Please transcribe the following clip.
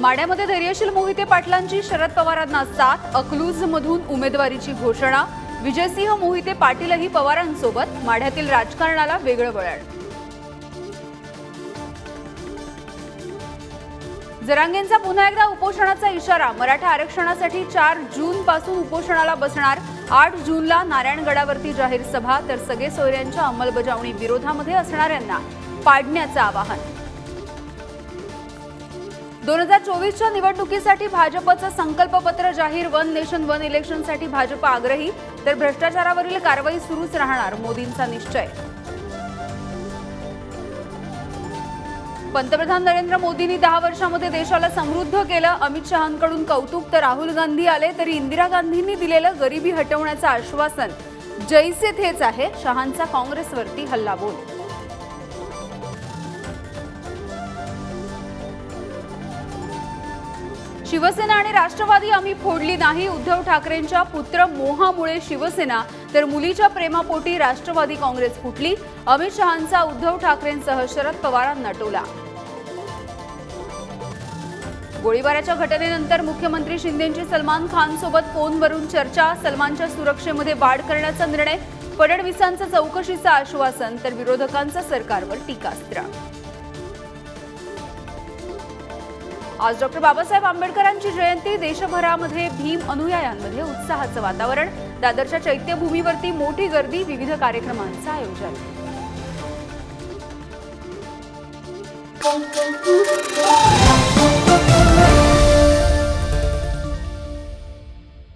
माढ्यामध्ये धैर्यशील मोहिते पाटलांची शरद पवारांना साथ अकलूज मधून उमेदवारीची घोषणा. विजयसिंह मोहिते पाटीलही पवारांसोबत माढ्यातील राजकारणाला वेगळं वळण. जरांगेंचा पुन्हा एकदा उपोषणाचा इशारा. मराठा आरक्षणासाठी चार जून पासून उपोषणाला बसणार. आठ जूनला नारायणगडावरती जाहीर सभा तर सगळे सोयऱ्यांच्या अंमलबजावणी विरोधामध्ये असणाऱ्यांना पाडण्याचं आवाहन. दोन हजार चोवीसच्या निवडणुकीसाठी भाजपचं संकल्पपत्र जाहीर वन नेशन वन इलेक्शनसाठी भाजप आग्रही तर भ्रष्टाचारावरील कारवाई सुरूच राहणार मोदींचा निश्चय. पंतप्रधान नरेंद्र मोदींनी दहा वर्षामध्ये देशाला समृद्ध केलं. अमित शहांकडून कौतुक तर राहुल गांधी आले तरी इंदिरा गांधींनी दिलेलं गरिबी हटवण्याचं आश्वासन. जैसे थेच आहे शहांचा काँग्रेसवरती हल्लाबोल. शिवसेना आणि राष्ट्रवादी आम्ही फोडली नाही. उद्धव ठाकरेंच्या पुत्र मोहामुळे शिवसेना तर मुलीच्या प्रेमापोटी राष्ट्रवादी काँग्रेस फुटली. अमित शहांचा उद्धव ठाकरेंसह शरद पवारांना टोला. गोळीबाराच्या घटनेनंतर मुख्यमंत्री शिंदेंची सलमान खान सोबत फोनवरून चर्चा सलमानच्या सुरक्षेमध्ये वाढ करण्याचा निर्णय फडणवीसांचं चौकशीचं आश्वासन तर विरोधकांचं सरकारवर टीकास्त्र. आज डॉक्टर बाबासाहेब आंबेडकरांची जयंती देशभरामध्ये भीम अनुयायांमध्ये उत्साहाचं वातावरण. दादरच्या चैत्यभूमीवरती मोठी गर्दी विविध कार्यक्रमांचं आयोजन. Thank you.